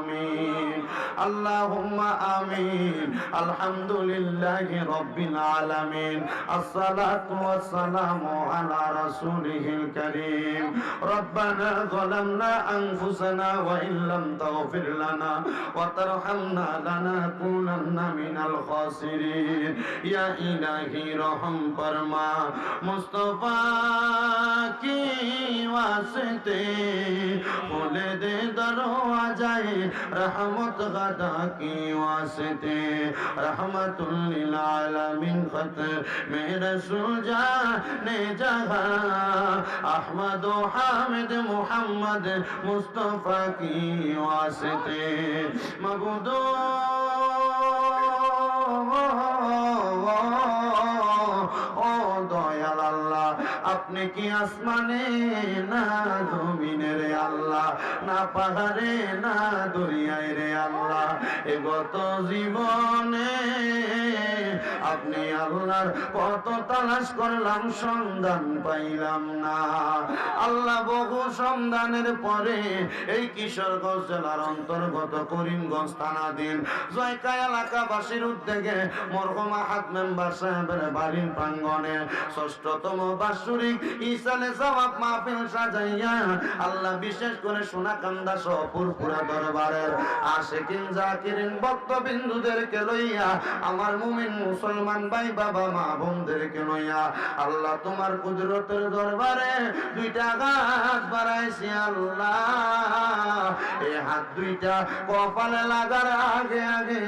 আমিন আল্লাহুম্মা আমিন। আলহামদুলিল্লাহি রাব্বিল আলামিন। আসসালাতু ওয়াসসালামু আলা রাসূলিহিল কারীম। রব্বানা যালামনা আনফুসানা ওয়া ইল্লাম তাগফির লানা ওয়া তারহামনা লানাকুনান্না মিনাল খাসিরিন। ইয়া ইলাহি রহম ফরমা। মুস্তাফা কি ওয়াসিতে। খুলে দে দরওয়াজায়ে রহমত গাদ। अदा के वास्ते रहमतुल्लिल आलमीन खत में रसूल जाने जहां अहमद हामिद मोहम्मद मुस्तफा की वास्ते मबूदो আপনি কি আসমানে না জমিনে রে আল্লাহ? না পাহাড়ে, না দরিয়ায় রে আল্লাহ? এ গত জীবনে আপনি আল্লাহর কত তালাশ করলাম, সন্ধান পাইলাম না। আল্লাহ বহু সন্ধানের পরে এই কিশোরগঞ্জ জেলার অন্তর্গত করিমগঞ্জ থানাধীন জয়কা এলাকাবাসীর উদ্যোগে মরহুমা হাত মেম্বার সাহেবের বাড়ির প্রাঙ্গণে ষষ্ঠতম বাৎসরিক ইসালে সওয়াব মাহফিল সাজাইয়া আল্লাহ বিশেষ করে সোনাকান্দা সহ পুরপুরা দরবারের আশেকিন, জাকিরিন, ভক্তবিন্দুদেরকে লইয়া, আমার মুমিন মুসলমান ভাই বাবা, মা বোনদেরকে লইয়া, আল্লাহ তোমার কুদরতের দরবারে দুইটা হাত বাড়াইছি আল্লাহ। এই হাত দুইটা কপালে লাগার আগে আগে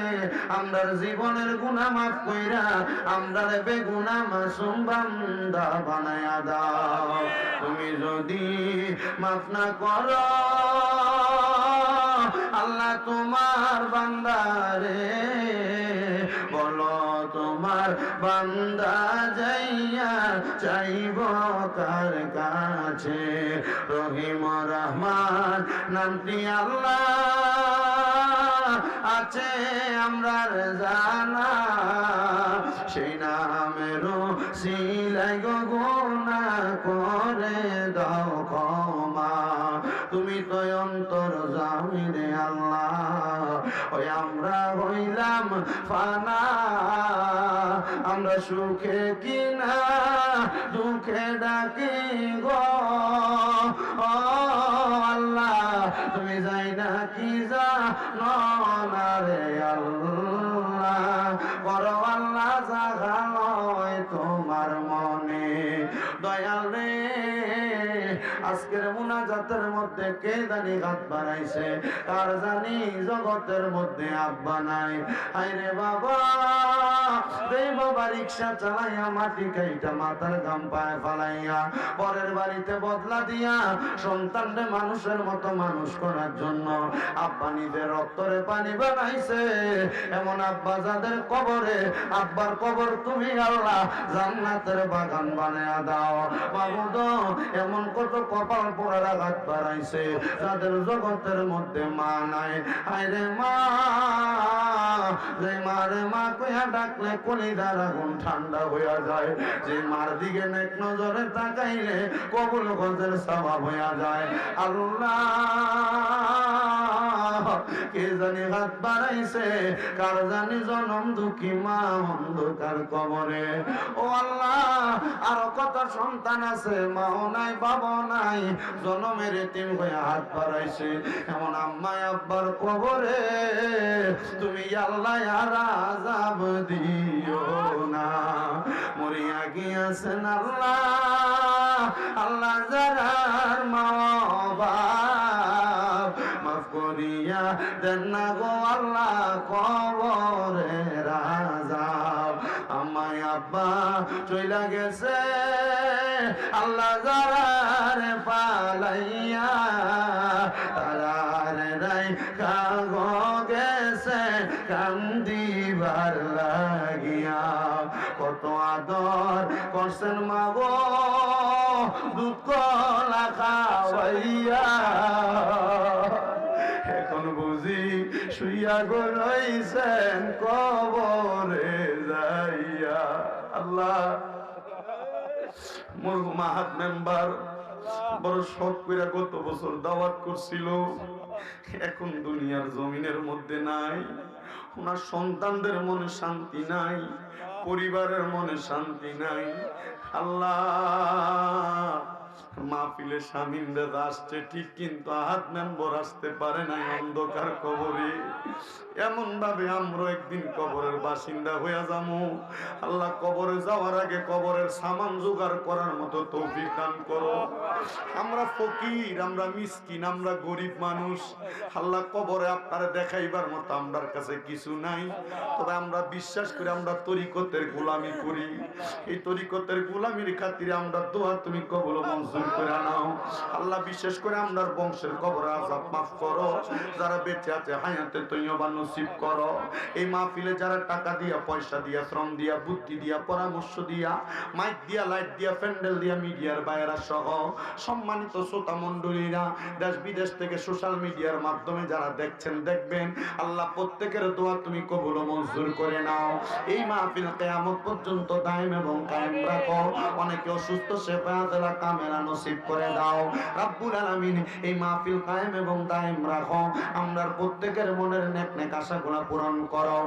আমরার জীবনের গুনাহ মাফ কইরা আমরা বেগুনা মাসুম বান্দা বানায়া দাও। তুমি যদি মাফ না করো, আল্লাহ তোমার বান্দারে বলো, তোমার বান্দা যাইয়া চাইব কার কাছে। রহিম রহমান, নামটি আল্লাহ, আছে আমরার জানা। সেই নামেরও সিলাই গুণা করে দাও ক্ষমা। তুমি তো অন্তর জামি রে আল্লাহ, ওই আমরা হইলাম ফানা। আমরা সুখে কিনা, দুঃখে ডাকি গো। আল্লাহ, তুমি যাই না কি যা না রে আল্লাহ। করো আল্লাহ জাগা নয় তোমার মনে। দয়াল রে আজকের মুনাজাতের মধ্যে কে জানি হাত বাড়াইছে? কার জানি জগতের মধ্যে আব্বা নাই। আইরে বাবা রে বাবা রিক্সা চালাইয়া মাটি কাইটা মাথার গাম পায়ে ফালাইয়া, পরের বাড়িতে বদলা দিয়া সন্তানরে মানুষের মতো মানুষ করার জন্য আব্বা নিজের রক্তরে পানি বানাইছে। এমন আব্বা যাদের কবরে, আব্বার কবর তুমি আল্লাহ জান্নাতের বাগান বানায়া দাও। বাবুদ এমন কত কপাল পোড়ার আঘাত বাড়াইছে, যাদের জগতের মধ্যে মা নাই। আইরে মা মারে মা কইয়া ডাকলে কলিদার আগুন ঠান্ডা হইয়া যায়। যে মার দিকে নেক নজরে তাকাইলে কবুল গজের স্বভাব হইয়া যায়। আল্লাহ, কে জানি হাত বাড়াইছে, কার জানি জনম দুঃখী মা অন্ধকার কবরে। ও আল্লাহ, আরও কত সন্তান আছে, মাও নাই বাবা নাই। জনমের তিন হয়ে হাত বাড়াইছে। এমন আম্মা আব্বার কবরে তুমি আল্লাহ আর আজাব দিও না। মরিয়া গিয়াছেন আল্লাহ আল্লাহ যারার মা মাফ করিয়া দেন না গো আল্লাহ কবরে রাজা আমায় আব্বা চইলা গেছে, আল্লাহ যারারে গেছে কান্দিবার লাগিয়া। কত আদর করছেন মাগো দুঃখ লাখাইয়া এখন বুঝি শুইয়া গো রইছেন কবরে যাইয়া। আল্লাহ মরহুমা হাত মেম্বার বড় শখ করে গত বছর দাওয়াত করছিল। এখন দুনিয়ার জমিনের মধ্যে নাই, ওনার সন্তানদের মনে শান্তি নাই, পরিবারের মনে শান্তি নাই। আল্লাহ! মাহফিলে আসছে, ঠিক কিন্তু আহাত মেম্বর আসতে পারে নাই অন্ধকার কবরে। এমন ভাবে আমরা একদিন কবরের বাসিন্দা হইয়া আল্লাহ কবরে যাওয়ার আগে কবরের সামান জোগাড় করার মতো তৌফিক দান করো। আমরা ফকির, আমরা মিসকিন, আমরা গরিব মানুষ। আল্লাহ কবরে আপনারা দেখাইবার মতো আমরার কাছে কিছু নাই। তবে আমরা বিশ্বাস করি, আমরা তরিকতের গোলামি করি। এই তরিকতের গোলামির খাতিরে আমরা দোয়া তুমি কবল মঞ্জুর করে নাও। আল্লাহ বিশেষ করে আমরার বংশের কবর আজাব মাফ করো। যারা বেঁচে আছে, হায়াতে তৈবা নসিব করো। এই মাহফিলে যারা টাকা দিয়া, পয়সা দিয়া, শ্রম দিয়া, বুদ্ধি দিয়া, পরামর্শ দিয়া, মাইক দিয়া, লাইট দিয়া, প্যান্ডেল দিয়া, মিডিয়ার বাইরা সহ সম্মানিত শ্রোতা মন্ডলীরা দেশ বিদেশ থেকে সোশ্যাল মিডিয়ার মাধ্যমে যারা দেখছেন, দেখবেন, আল্লাহ প্রত্যেকের দোয়া তুমি কবুল মঞ্জুর করে নাও। এই মাহফিল কেয়ামত পর্যন্ত দায়েম এবং কায়েম রাখো। অনেকে অসুস্থ সেবা দেলা কামেরা নসিব করে দাও। রাব্বুল আলামিন এই মাহফিল কায়েম এবং দায়েম রাখো। আমরার প্রত্যেকের মনের নেক নেক আশাগুলো পূরণ করো।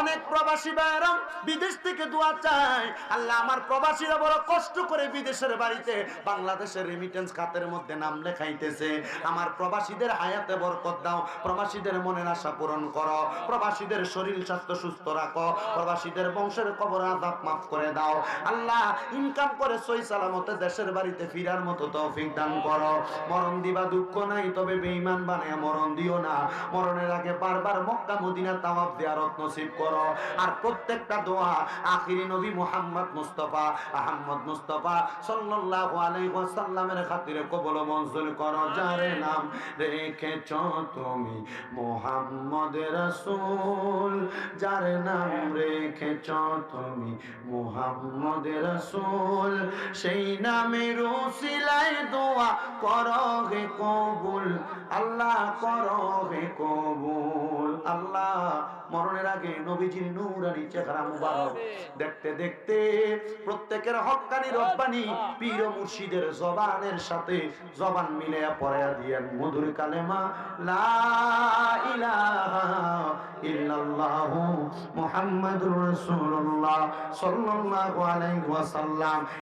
অনেক প্রবাসী ভাইরা বিদেশ থেকে দোয়া চায়। আল্লাহ আমার প্রবাসীরা বড় কষ্ট করে বিদেশের বাড়িতে বাংলাদেশের রেমিটেন্স খাতের মধ্যে নাম লেখাইতেছে। আমার প্রবাসীদের হায়াতে বরকত দাও। প্রবাসীদের মনের আশা পূরণ করো। প্রবাসীদের শরীর স্বাস্থ্য সুস্থ রাখো। প্রবাসীদের বংশের কবর আজাব মাফ করে দাও। আল্লাহ ইনকাম করে সই সালামতে দেশের বাড়িতে ফিরার মতো তৌফিক দান করো। মরণ দিবা দুঃখ নাই, তবে বেঈমান বানায় মরণ দিও না। মরণের আগে বারবার মক্কা মদিনা তাওয়াব জিয়ারত নসিব করো। আর প্রত্যেকটা দোয়া আখিরি নবী মুহাম্মদ মুস্তাফা আহমদ মুস্তাফা সাল্লাল্লাহু আলাইহি ওয়াসাল্লামের খাতিরে কবুল ও মঞ্জুর করো। যার নাম রেখেছ তুমি মুহাম্মদ রাসূল। যার নাম রেখেছ তুমি মুহাম্মদ রাসূল। সেই নামের উসিলায় দোয়া করো হে কবুল আল্লাহ করো হে কবুল। আল্লাহ মরণের আগে নবীজির নূরানি চেহারা মুবারক দেখতে দেখতে প্রত্যেকের হক্কানি রব্বানি পীর ও মুর্শিদের জবানের সাথে জবান মিলে পড়ায়া দিয়েন। মধুর কালেমা লা ইলাহা ইল্লাল্লাহু মুহাম্মাদুর রাসূলুল্লাহ সাল্লাল্লাহু আলাইহি ওয়াসাল্লাম।